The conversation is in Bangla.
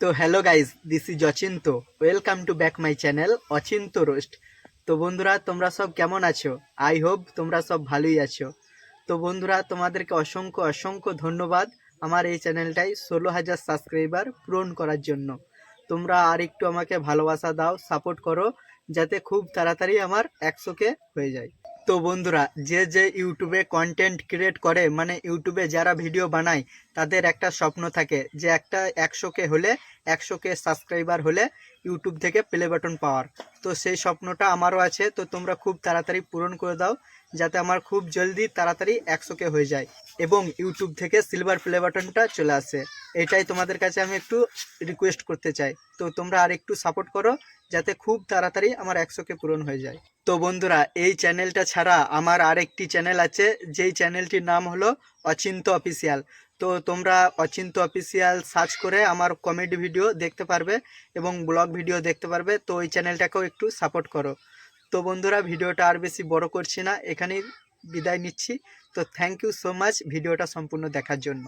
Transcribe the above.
তো hello guys this is Achinta welcome to back my channel Achinta roast তো বন্ধুরা, তোমরা সব কেমন আছো? আই হোপ তোমরা সব ভালোই আছো। তো বন্ধুরা, তোমাদেরকে অসংখ্য অসংখ্য ধন্যবাদ আমার এই চ্যানেলটাই ষোলো হাজার সাবস্ক্রাইবার পূরণ করার জন্য। তোমরা আর একটু আমাকে ভালোবাসা দাও সাপোর্ট করো, যাতে খুব তাড়াতাড়ি আমার একশোকে হয়ে যায়। তো বন্ধুরা, যে যে ইউটিউবে কন্টেন্ট ক্রিয়েট করে মানে ইউটিউবে যারা ভিডিও বানায়, তাদের একটা স্বপ্ন থাকে যে একটা একশোকে হলে, একশোকে সাবস্ক্রাইবার হলে ইউটিউব থেকে প্লে বাটন পাওয়ার। তো সেই স্বপ্নটা আমারও আছে, তো তোমরা খুব তাড়াতাড়ি পূরণ করে দাও, যাতে আমার খুব জলদি তাড়াতাড়ি একশোকে হয়ে যায় এবং ইউটিউব থেকে সিলভার প্লে বাটনটা চলে আসে। এটাই তোমাদের কাছে আমি একটু রিকোয়েস্ট করতে চাই। তো তোমরা আর একটু সাপোর্ট করো, যাতে খুব তাড়াতাড়ি আমার একশোকে পূরণ হয়ে যায়। তো বন্ধুরা, এই চ্যানেলটা ছাড়া আমার আরেকটি চ্যানেল আছে, যেই চ্যানেলটির নাম হলো অচিন্ত অফিসিয়াল। তো তোমরা অচিন্ত অফিসিয়াল সার্চ করে আমার কমেডি ভিডিও দেখতে পারবে এবং ব্লগ ভিডিও দেখতে পারবে। তো ওই চ্যানেলটাকেও একটু সাপোর্ট করো। তো বন্ধুরা, ভিডিওটা আর বেশি বড় করছি না, এখানেই বিদায় নিচ্ছি। তো থ্যাংক ইউ সো মাচ ভিডিওটা সম্পূর্ণ দেখার জন্য।